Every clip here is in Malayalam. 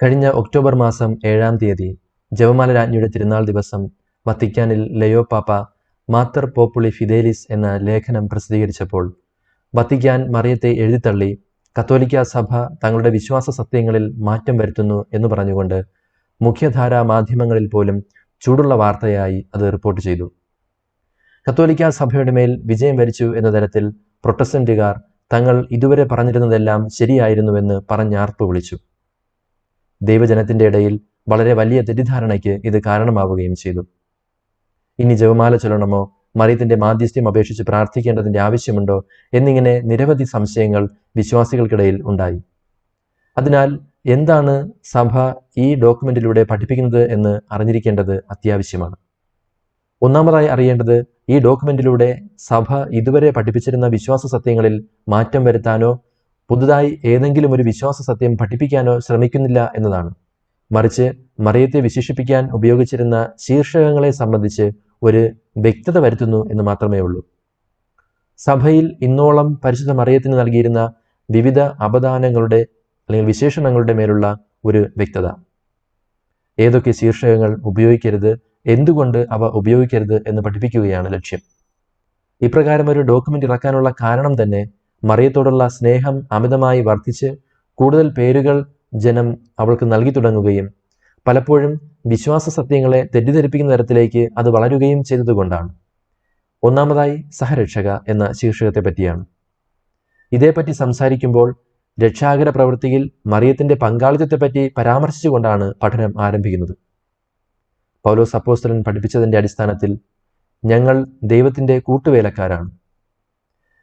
കഴിഞ്ഞ ഒക്ടോബർ മാസം ഏഴാം തീയതി ജവമാല രാജ്ഞിയുടെ തിരുനാൾ ദിവസം വത്തിക്കാനിൽ ലയോ പാപ്പ മാത്തർ പോപ്പുളി ഫിദേലിസ് എന്ന ലേഖനം പ്രസിദ്ധീകരിച്ചപ്പോൾ വത്തിക്കാൻ മറിയത്തെ എഴുതിത്തള്ളി കത്തോലിക്ക സഭ തങ്ങളുടെ വിശ്വാസ സത്യങ്ങളിൽ മാറ്റം വരുത്തുന്നു എന്ന് പറഞ്ഞുകൊണ്ട് മുഖ്യധാരാ മാധ്യമങ്ങളിൽ പോലും ചൂടുള്ള വാർത്തയായി അത് റിപ്പോർട്ട് ചെയ്തു. കത്തോലിക്ക സഭയുടെ മേൽ വിജയം വരിച്ചു എന്ന തരത്തിൽ പ്രൊട്ടസ്റ്റന്റുകാർ തങ്ങൾ ഇതുവരെ പറഞ്ഞിരുന്നതെല്ലാം ശരിയായിരുന്നുവെന്ന് പറഞ്ഞാർപ്പ് വിളിച്ചു. ദൈവജനത്തിന്റെ ഇടയിൽ വളരെ വലിയ തെറ്റിദ്ധാരണയ്ക്ക് ഇത് കാരണമാവുകയും ചെയ്തു. ഇനി ജപമാല ചൊല്ലണമോ? മറിയത്തിന്റെ മാധ്യസ്ഥ്യം അപേക്ഷിച്ച് പ്രാർത്ഥിക്കേണ്ടതിന്റെ ആവശ്യമുണ്ടോ? എന്നിങ്ങനെ നിരവധി സംശയങ്ങൾ വിശ്വാസികൾക്കിടയിൽ ഉണ്ടായി. അതിനാൽ എന്താണ് സഭ ഈ ഡോക്യുമെന്റിലൂടെ പഠിപ്പിക്കുന്നത് എന്ന് അറിഞ്ഞിരിക്കേണ്ടത് അത്യാവശ്യമാണ്. ഒന്നാമതായി അറിയേണ്ടത് ഈ ഡോക്യുമെന്റിലൂടെ സഭ ഇതുവരെ പഠിപ്പിച്ചിരുന്ന വിശ്വാസ സത്യങ്ങളിൽ മാറ്റം വരുത്താനോ പുതുതായി ഏതെങ്കിലും ഒരു വിശ്വാസ സത്യം പഠിപ്പിക്കാനോ ശ്രമിക്കുന്നില്ല എന്നതാണ്. മറിച്ച് മറിയത്തെ വിശേഷിപ്പിക്കാൻ ഉപയോഗിച്ചിരുന്ന ശീർഷകങ്ങളെ സംബന്ധിച്ച് ഒരു വ്യക്തത വരുത്തുന്നു എന്ന് മാത്രമേ ഉള്ളൂ. സഭയിൽ ഇന്നോളം പരിശുദ്ധ മറിയത്തിന് നൽകിയിരുന്ന വിവിധ അപദാനങ്ങളുടെ അല്ലെങ്കിൽ വിശേഷണങ്ങളുടെ മേലുള്ള ഒരു വ്യക്തത. ഏതൊക്കെ ശീർഷകങ്ങൾ ഉപയോഗിക്കരുത് എന്തുകൊണ്ട് അവ ഉപയോഗിക്കരുത് എന്ന് പഠിപ്പിക്കുകയാണ് ലക്ഷ്യം. ഇപ്രകാരം ഒരു ഡോക്യുമെന്റ് ഇറക്കാനുള്ള കാരണം തന്നെ മറിയത്തോടുള്ള സ്നേഹം അമിതമായി വർദ്ധിച്ച് കൂടുതൽ പേരുകൾ ജനം അവൾക്ക് നൽകി തുടങ്ങുകയും പലപ്പോഴും വിശ്വാസ സത്യങ്ങളെ തെറ്റിദ്ധരിപ്പിക്കുന്ന തരത്തിലേക്ക് അത് വളരുകയും ചെയ്തതുകൊണ്ടാണ്. ഒന്നാമതായി സഹരക്ഷക എന്ന ശീർഷകത്തെ പറ്റിയാണ്. ഇതേപ്പറ്റി സംസാരിക്കുമ്പോൾ രക്ഷാകര പ്രവൃത്തിയിൽ മറിയത്തിന്റെ പങ്കാളിത്തത്തെപ്പറ്റി പരാമർശിച്ചുകൊണ്ടാണ് പഠനം ആരംഭിക്കുന്നത്. പൗലോസ് അപ്പോസ്തലൻ പഠിപ്പിച്ചതിന്റെ അടിസ്ഥാനത്തിൽ ഞങ്ങൾ ദൈവത്തിന്റെ കൂട്ടുവേലക്കാരാണ്.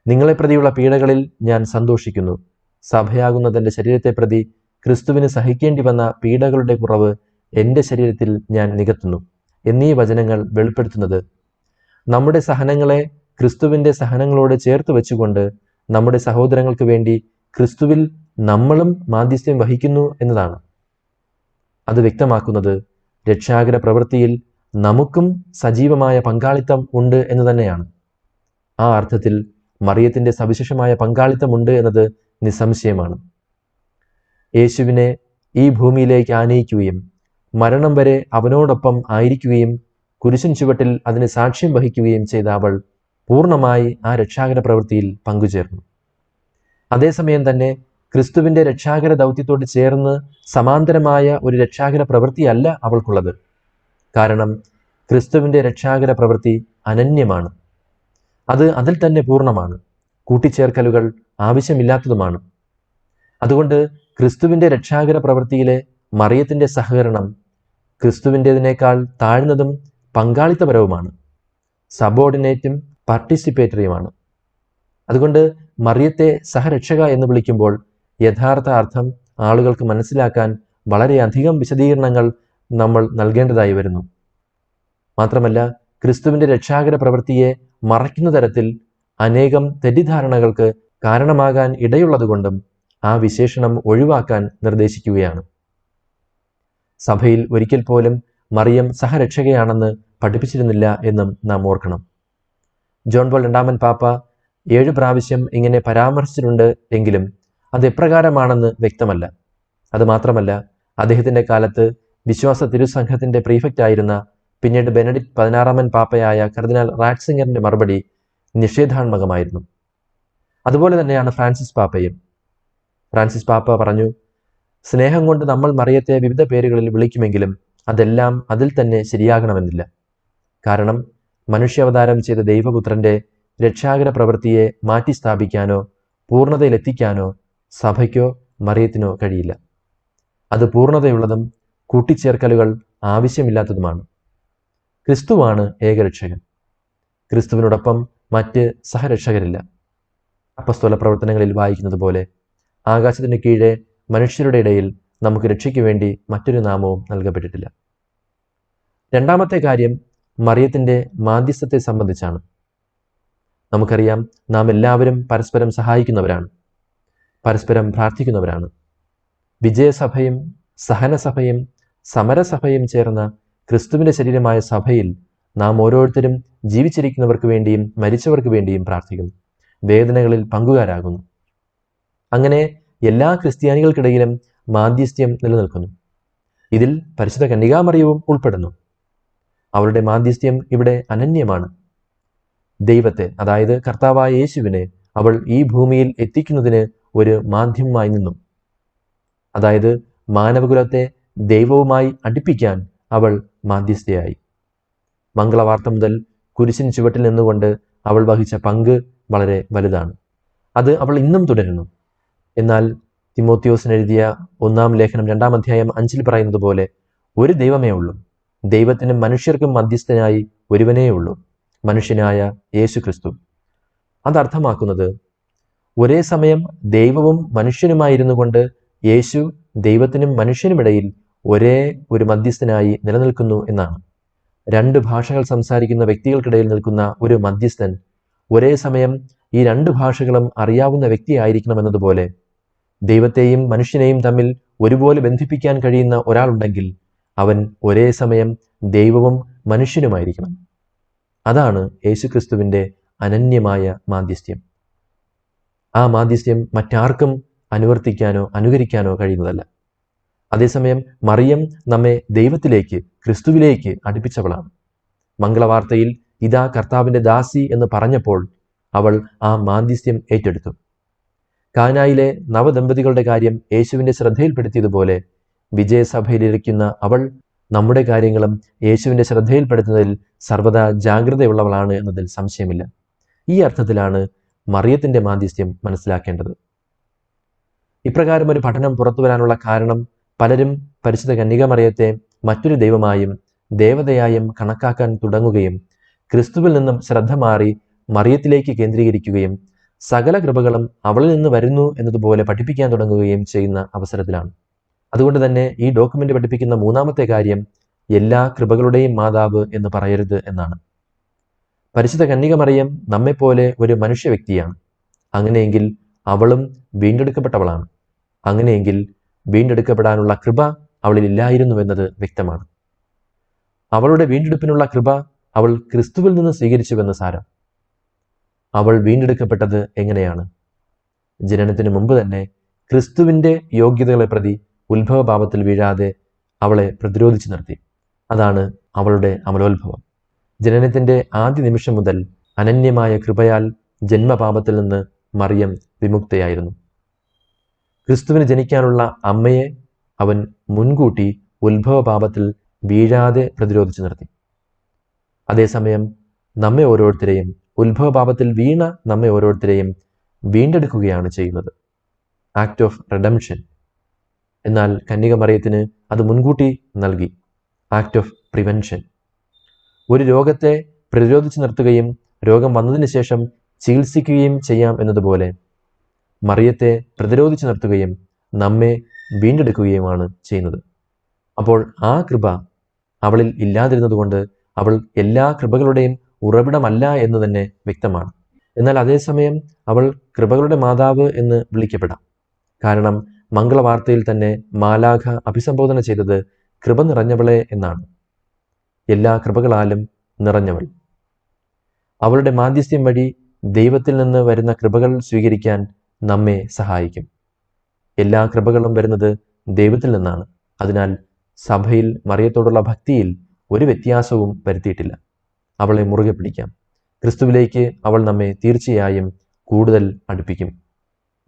നിങ്ങളെ പ്രതിയുള്ള പീഡകളിൽ ഞാൻ സന്തോഷിക്കുന്നു. സഭയാകുന്ന തന്റെ ശരീരത്തെ പ്രതി ക്രിസ്തുവിന് സഹിക്കേണ്ടി വന്ന പീഡകളുടെ കുറവ് എന്റെ ശരീരത്തിൽ ഞാൻ നികത്തുന്നു. എന്നീ വചനങ്ങൾ വെളിപ്പെടുത്തുന്നത്. നമ്മുടെ സഹനങ്ങളെ ക്രിസ്തുവിന്റെ സഹനങ്ങളോട് ചേർത്ത് വെച്ചുകൊണ്ട് നമ്മുടെ സഹോദരങ്ങൾക്ക് വേണ്ടി ക്രിസ്തുവിൽ നമ്മളും മാധ്യസ്ഥ്യം വഹിക്കുന്നു എന്നതാണ്. അത് വ്യക്തമാക്കുന്നത് രക്ഷാകര പ്രവൃത്തിയിൽ നമുക്കും സജീവമായ പങ്കാളിത്തം ഉണ്ട് എന്ന് തന്നെയാണ്. ആ അർത്ഥത്തിൽ മറിയത്തിന്റെ സവിശേഷമായ പങ്കാളിത്തമുണ്ട് എന്നത് നിസ്സംശയമാണ്. യേശുവിനെ ഈ ഭൂമിയിലേക്ക് ആനയിക്കുകയും മരണം വരെ അവനോടൊപ്പം ആയിരിക്കുകയും കുരിശൻ ചുവട്ടിൽ അതിന് സാക്ഷ്യം വഹിക്കുകയും ചെയ്ത അവൾ പൂർണമായി ആ രക്ഷാകര പ്രവൃത്തിയിൽ പങ്കുചേർന്നു. അതേസമയം തന്നെ ക്രിസ്തുവിന്റെ രക്ഷാകര ദൗത്യത്തോട് ചേർന്ന് സമാന്തരമായ ഒരു രക്ഷാകര പ്രവൃത്തിയല്ല അവൾക്കുള്ളത്. കാരണം ക്രിസ്തുവിന്റെ രക്ഷാകര പ്രവൃത്തി അനന്യമാണ്. അത് അതിൽ തന്നെ പൂർണമാണ്. കൂട്ടിച്ചേർക്കലുകൾ ആവശ്യമില്ലാത്തതുമാണ്. അതുകൊണ്ട് ക്രിസ്തുവിന്റെ രക്ഷാകര പ്രവൃത്തിയിലെ മറിയത്തിന്റെ സഹകരണം ക്രിസ്തുവിന്റെതിനേക്കാൾ താഴ്ന്നതും പങ്കാളിത്തപരവുമാണ്. സബോർഡിനേറ്റും പാർട്ടിസിപ്പേറ്ററിയുമാണ്. അതുകൊണ്ട് മറിയത്തെ സഹരക്ഷക എന്ന് വിളിക്കുമ്പോൾ യഥാർത്ഥ അർത്ഥം ആളുകൾക്ക് മനസ്സിലാക്കാൻ വളരെയധികം വിശദീകരണങ്ങൾ നമ്മൾ നൽകേണ്ടതായി വരുന്നു. മാത്രമല്ല ക്രിസ്തുവിന്റെ രക്ഷാകര പ്രവൃത്തിയെ മറയ്ക്കുന്ന തരത്തിൽ അനേകം തെറ്റിദ്ധാരണകൾക്ക് കാരണമാകാൻ ഇടയുള്ളതുകൊണ്ടും ആ വിശേഷണം ഒഴിവാക്കാൻ നിർദ്ദേശിക്കുകയാണ്. സഭയിൽ ഒരിക്കൽ പോലും മറിയം സഹരക്ഷകയാണെന്ന് പഠിപ്പിച്ചിരുന്നില്ല എന്നും നാം ഓർക്കണം. ജോൺ പോൾ രണ്ടാമൻ പാപ്പ ഏഴ് പ്രാവശ്യം ഇങ്ങനെ പരാമർശിച്ചിട്ടുണ്ട് എങ്കിലും അത് എപ്രകാരമാണെന്ന് വ്യക്തമല്ല. അത് മാത്രമല്ല അദ്ദേഹത്തിന്റെ കാലത്ത് വിശ്വാസ തിരുസംഘത്തിന്റെ പ്രീഫക്റ്റ് ആയിരുന്ന പിന്നീട് ബെനഡിക്ട് പതിനാറാമൻ പാപ്പയായ കർദിനാൽ റാറ്റ്സിംഗറിന്റെ മറുപടി നിഷേധാത്മകമായിരുന്നു. അതുപോലെ തന്നെയാണ് ഫ്രാൻസിസ് പാപ്പയും. ഫ്രാൻസിസ് പാപ്പ പറഞ്ഞു സ്നേഹം കൊണ്ട് നമ്മൾ മറിയത്തെ വിവിധ പേരുകളിൽ വിളിക്കുമെങ്കിലും അതെല്ലാം അതിൽ തന്നെ ശരിയാകണമെന്നില്ല. കാരണം മനുഷ്യാവതാരം ചെയ്ത ദൈവപുത്രന്റെ രക്ഷാകര പ്രവൃത്തിയെ മാറ്റി സ്ഥാപിക്കാനോ പൂർണതയിലെത്തിക്കാനോ സഭയ്ക്കോ മറിയത്തിനോ കഴിയില്ല. അത് പൂർണതയുള്ളതും കൂട്ടിച്ചേർക്കലുകൾ ആവശ്യമില്ലാത്തതുമാണ്. ക്രിസ്തുവാണ് ഏകരക്ഷകൻ. ക്രിസ്തുവിനോടൊപ്പം മറ്റ് സഹരക്ഷകരില്ല. അപ്പസ്തോല പ്രവർത്തനങ്ങളിൽ വായിക്കുന്നത് പോലെ ആകാശത്തിന് കീഴെ മനുഷ്യരുടെ ഇടയിൽ നമുക്ക് രക്ഷയ്ക്ക് വേണ്ടി മറ്റൊരു നാമവും നൽകപ്പെട്ടിട്ടില്ല. രണ്ടാമത്തെ കാര്യം മറിയത്തിന്റെ മാധ്യസ്ഥത്തെ സംബന്ധിച്ചാണ്. നമുക്കറിയാം നാം എല്ലാവരും പരസ്പരം സഹായിക്കുന്നവരാണ്. പരസ്പരം പ്രാർത്ഥിക്കുന്നവരാണ്. വിജയസഭയും സഹനസഭയും സമരസഭയും ചേർന്ന ക്രിസ്തുവിന്റെ ശരീരമായ സഭയിൽ നാം ഓരോരുത്തരും ജീവിച്ചിരിക്കുന്നവർക്ക് വേണ്ടിയും മരിച്ചവർക്ക് വേണ്ടിയും പ്രാർത്ഥിക്കുന്നു. വേദനകളിൽ പങ്കുകാരാകുന്നു. അങ്ങനെ എല്ലാ ക്രിസ്ത്യാനികൾക്കിടയിലും മാധ്യസ്ഥ്യം നിലനിൽക്കുന്നു. ഇതിൽ പരിശുദ്ധ കന്യകാമറിയവും ഉൾപ്പെടുന്നു. അവരുടെ മാധ്യസ്ഥ്യം ഇവിടെ അനന്യമാണ്. ദൈവത്തെ അതായത് കർത്താവായ യേശുവിനെ അവൾ ഈ ഭൂമിയിൽ എത്തിക്കുന്നതിന് ഒരു മാധ്യമമായി നിന്നു. അതായത് മാനവകുലത്തെ ദൈവവുമായി അടുപ്പിക്കാൻ അവൾ മാധ്യസ്ഥയായി. മംഗളവാർത്ത മുതൽ കുരിശിൻ ചുവട്ടിൽ നിന്നുകൊണ്ട് അവൾ വഹിച്ച പങ്ക് വളരെ വലുതാണ്. അത് അവൾ ഇന്നും തുടരുന്നു. എന്നാൽ തിമോത്യോസിന് എഴുതിയ ഒന്നാം ലേഖനം രണ്ടാം അധ്യായം അഞ്ചിൽ പറയുന്നത് പോലെ ഒരു ദൈവമേ ഉള്ളൂ. ദൈവത്തിനും മനുഷ്യർക്കും മധ്യസ്ഥനായി ഒരുവനേ ഉള്ളൂ. മനുഷ്യനായ യേശു ക്രിസ്തു അതർത്ഥമാക്കുന്നത് ഒരേ സമയം ദൈവവും മനുഷ്യനുമായിരുന്നു കൊണ്ട് യേശു ദൈവത്തിനും മനുഷ്യനുമിടയിൽ ഒരേ ഒരു മധ്യസ്ഥനായി നിലനിൽക്കുന്നു എന്നാണ്. രണ്ട് ഭാഷകൾ സംസാരിക്കുന്ന വ്യക്തികൾക്കിടയിൽ നിൽക്കുന്ന ഒരു മധ്യസ്ഥൻ ഒരേ സമയം ഈ രണ്ട് ഭാഷകളും അറിയാവുന്ന വ്യക്തിയായിരിക്കണമെന്നതുപോലെ ദൈവത്തെയും മനുഷ്യനെയും തമ്മിൽ ഒരുപോലെ ബന്ധിപ്പിക്കാൻ കഴിയുന്ന ഒരാളുണ്ടെങ്കിൽ അവൻ ഒരേ സമയം ദൈവവും മനുഷ്യനുമായിരിക്കണം. അതാണ് യേശുക്രിസ്തുവിന്റെ അനന്യമായ മാധ്യസ്ഥ്യം. ആ മാധ്യസ്ഥ്യം മറ്റാർക്കും അനുവർത്തിക്കാനോ അനുകരിക്കാനോ കഴിയുന്നതല്ല. അതേസമയം മറിയം നമ്മെ ദൈവത്തിലേക്ക് ക്രിസ്തുവിലേക്ക് അടുപ്പിച്ചവളാണ്. മംഗളവാർത്തയിൽ ഇതാ കർത്താവിന്റെ ദാസി എന്ന് പറഞ്ഞപ്പോൾ അവൾ ആ മാധ്യസ്ഥ്യം ഏറ്റെടുത്തു. കാനായിലെ നവദമ്പതികളുടെ കാര്യം യേശുവിന്റെ ശ്രദ്ധയിൽപ്പെടുത്തിയതുപോലെ വിജയസഭയിലിരിക്കുന്ന അവൾ നമ്മുടെ കാര്യങ്ങളും യേശുവിന്റെ ശ്രദ്ധയിൽപ്പെടുത്തുന്നതിൽ സർവതാ ജാഗ്രതയുള്ളവളാണ് എന്നതിൽ സംശയമില്ല. ഈ അർത്ഥത്തിലാണ് മറിയത്തിന്റെ മാധ്യസ്ഥ്യം മനസ്സിലാക്കേണ്ടത്. ഇപ്രകാരം ഒരു പഠനം പുറത്തു വരാനുള്ള കാരണം പലരും പരിശുദ്ധ കന്യകമറിയത്തെ മറ്റൊരു ദൈവമായും ദേവതയായും കണക്കാക്കാൻ തുടങ്ങുകയും ക്രിസ്തുവിൽ നിന്നും ശ്രദ്ധ മാറി മറിയത്തിലേക്ക് കേന്ദ്രീകരിക്കുകയും സകല കൃപകളും അവളിൽ നിന്ന് വരുന്നു എന്നതുപോലെ പഠിപ്പിക്കാൻ തുടങ്ങുകയും ചെയ്യുന്ന അവസരത്തിലാണ്. അതുകൊണ്ട് തന്നെ ഈ ഡോക്യുമെന്റ് പഠിപ്പിക്കുന്ന മൂന്നാമത്തെ കാര്യം എല്ലാ കൃപകളുടെയും മാതാവ് എന്ന് പറയരുത് എന്നാണ്. പരിശുദ്ധ കന്യകമറിയം നമ്മെപ്പോലെ ഒരു മനുഷ്യ വ്യക്തിയാണ്. അങ്ങനെയെങ്കിൽ അവളും വീണ്ടെടുക്കപ്പെട്ടവളാണ്. അങ്ങനെയെങ്കിൽ വീണ്ടെടുക്കപ്പെടാനുള്ള കൃപ അവളിൽ ഇല്ലായിരുന്നുവെന്നത് വ്യക്തമാണ്. അവളുടെ വീണ്ടെടുപ്പിനുള്ള കൃപ അവൾ ക്രിസ്തുവിൽ നിന്ന് സ്വീകരിച്ചുവെന്ന് സാരം. അവൾ വീണ്ടെടുക്കപ്പെട്ടത് എങ്ങനെയാണ്? ജനനത്തിന് മുമ്പ് തന്നെ ക്രിസ്തുവിന്റെ യോഗ്യതകളെ പ്രതി ഉത്ഭവഭാവത്തിൽ വീഴാതെ അവളെ പ്രതിരോധിച്ചു നിർത്തി. അതാണ് അവളുടെ അമലോത്ഭവം. ജനനത്തിന്റെ ആദ്യ നിമിഷം മുതൽ അനന്യമായ കൃപയാൽ ജന്മപാപത്തിൽ നിന്ന് മറിയം വിമുക്തയായിരുന്നു. ക്രിസ്തുവിന് ജനിക്കാനുള്ള അമ്മയെ അവൻ മുൻകൂട്ടി ഉത്ഭവപാപത്തിൽ വീഴാതെ പ്രതിരോധിച്ചു നിർത്തി. അതേസമയം നമ്മെ ഓരോരുത്തരെയും ഉത്ഭവപാപത്തിൽ വീണ നമ്മെ ഓരോരുത്തരെയും വീണ്ടെടുക്കുകയാണ് ചെയ്യുന്നത്. ആക്ട് ഓഫ് റെഡംഷൻ എന്നാൽ കന്യകമറിയത്തിന് അത് മുൻകൂട്ടി നൽകി. ആക്ട് ഓഫ് പ്രിവെൻഷൻ ഒരു രോഗത്തെ പ്രതിരോധിച്ചു നിർത്തുകയും രോഗം വന്നതിന് ശേഷം ചികിത്സിക്കുകയും ചെയ്യാം എന്നതുപോലെ മറിയത്തെ പ്രതിരോധിച്ചു നിർത്തുകയും നമ്മെ വീണ്ടെടുക്കുകയുമാണ് ചെയ്യുന്നത്. അപ്പോൾ ആ കൃപ അവളിൽ ഇല്ലാതിരുന്നതുകൊണ്ട് അവൾ എല്ലാ കൃപകളുടെയും ഉറവിടമല്ല എന്ന് തന്നെ വ്യക്തമാണ്. എന്നാൽ അതേസമയം അവൾ കൃപകളുടെ മാതാവ് എന്ന് വിളിക്കപ്പെടാം. കാരണം മംഗളവാർത്തയിൽ തന്നെ മാലാഖ അഭിസംബോധന ചെയ്തത് കൃപ നിറഞ്ഞവളെ എന്നാണ്. എല്ലാ കൃപകളാലും നിറഞ്ഞവൾ. അവളുടെ മാധ്യസ്ഥ്യം വഴി ദൈവത്തിൽ നിന്ന് വരുന്ന കൃപകൾ സ്വീകരിക്കാൻ നമ്മെ സഹായിക്കും. എല്ലാ കൃപകളും വരുന്നത് ദൈവത്തിൽ നിന്നാണ്. അതിനാൽ സഭയിൽ മറിയത്തോടുള്ള ഭക്തിയിൽ ഒരു വ്യത്യാസവും വരുത്തിയിട്ടില്ല. അവളെ മുറുകെ പിടിക്കാം. ക്രിസ്തുവിലേക്ക് അവൾ നമ്മെ തീർച്ചയായും കൂടുതൽ അടുപ്പിക്കും.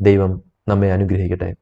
ദൈവം നമ്മെ അനുഗ്രഹിക്കട്ടെ.